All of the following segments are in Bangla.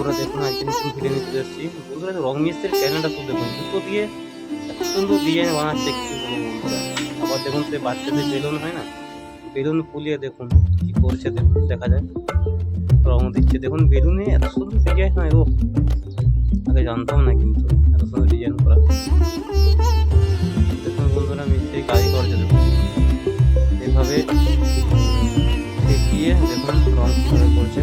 বন্ধুরা দেখুন, আজকে নতুন ভিডিও চলে এসেছি। বন্ধুরা রং মিস্ত্রির ক্যানেলটা শুধু দেখুন জুতো দিয়ে এত সুন্দর ডিজাইন বানাচ্ছে কি বন্ধুরা। আবার দেখুন সে বাচ্চাদের বেলুন, হয় না? বেলুন ফুলিয়ে দেখুন, কি করছে দেখুন, দেখা যায় রং দিচ্ছে, দেখুন, বেলুনে এত সুন্দর ডিজাইন হয় ও আগে জানতাম না কিন্তু, এত সুন্দর ডিজাইন করা। দেখুন বন্ধুরা, মিস্ত্রি কাজ করছে, দেখুন। এভাবে দেখিয়ে, দেখুন, রং কীভাবে করছে।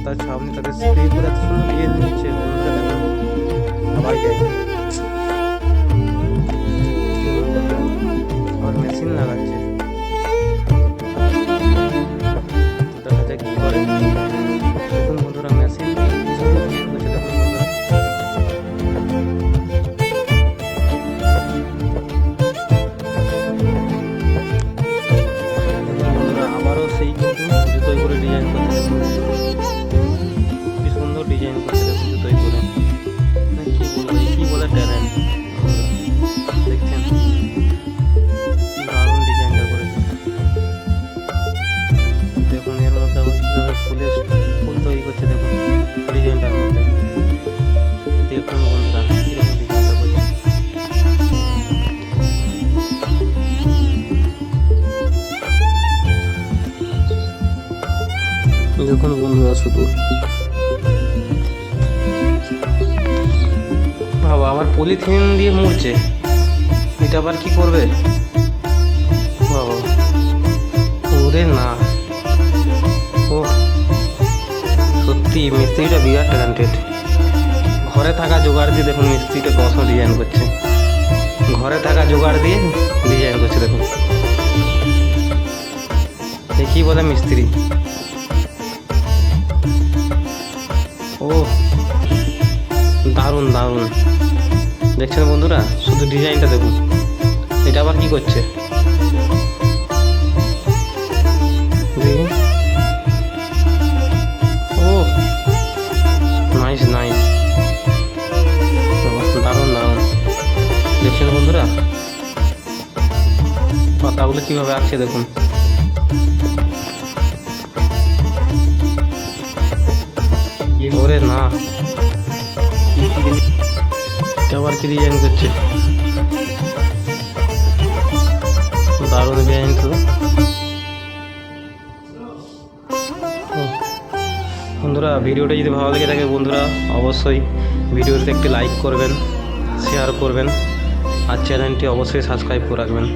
একটা পাতার ছাউনি তাদের স্প্রে করে এত সুন্দর ডিজাইন দিচ্ছে বন্ধুরা দেখুন দেখুন বন্ধুরা শুধু বাবা আবার পলিথিন দিয়ে মুড়ছে এটা আবার কি করবে? বাবা, ওরে না। ও সত্যি, মিস্ত্রিটা বিরাট ট্যালেন্টেড ঘরে থাকা জোগাড় দিয়ে দেখুন, মিস্ত্রিটা কত ডিজাইন করছে। ঘরে থাকা জোগাড় দিয়ে ডিজাইন করছে, দেখুন। এ কি বলে মিস্ত্রি? ও দারুণ দারুণ। দেখছেন বন্ধুরা? শুধু ডিজাইনটা দেখুন। এটা আবার কি করছে? ও নাইস নাইস দারুণ দারুণ। দেখছেন বন্ধুরা? পাতাগুলো কীভাবে আঁকছে দেখুন। ওরে না। আবার কি ডিজাইন করছে দারুণ ডিজাইন তো। বন্ধুরা, ভিডিওটা যদি ভালো লেগে থাকে বন্ধুরা, অবশ্যই ভিডিওতে একটি লাইক করবেন শেয়ার করবেন, আর চ্যানেলটি অবশ্যই সাবস্ক্রাইব করে রাখবেন।